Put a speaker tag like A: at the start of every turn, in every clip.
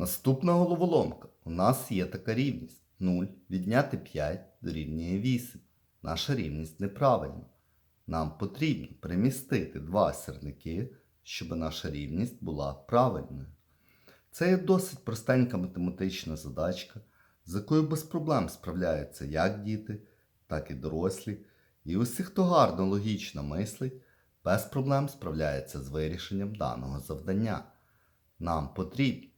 A: Наступна головоломка. У нас є така рівність. 0 відняти 5 дорівнює 8. Наша рівність неправильна. Нам потрібно перемістити два сірники, щоб наша рівність була правильною. Це є досить простенька математична задачка, з якою без проблем справляються як діти, так і дорослі. І усі, хто гарно логічно мислить, без проблем справляється з вирішенням даного завдання. Нам потрібно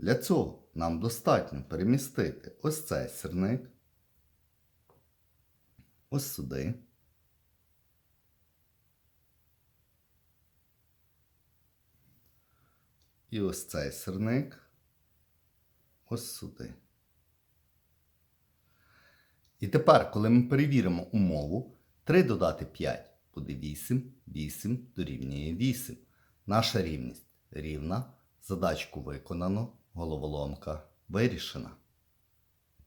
A: Для цього нам достатньо перемістити ось цей сірник, ось сюди. І ось цей сирник ось сюди. І тепер, коли ми перевіримо умову, 3 додати 5 буде 8, 8 дорівнює 8. Наша рівність рівна. Задачку виконано, головоломка вирішена.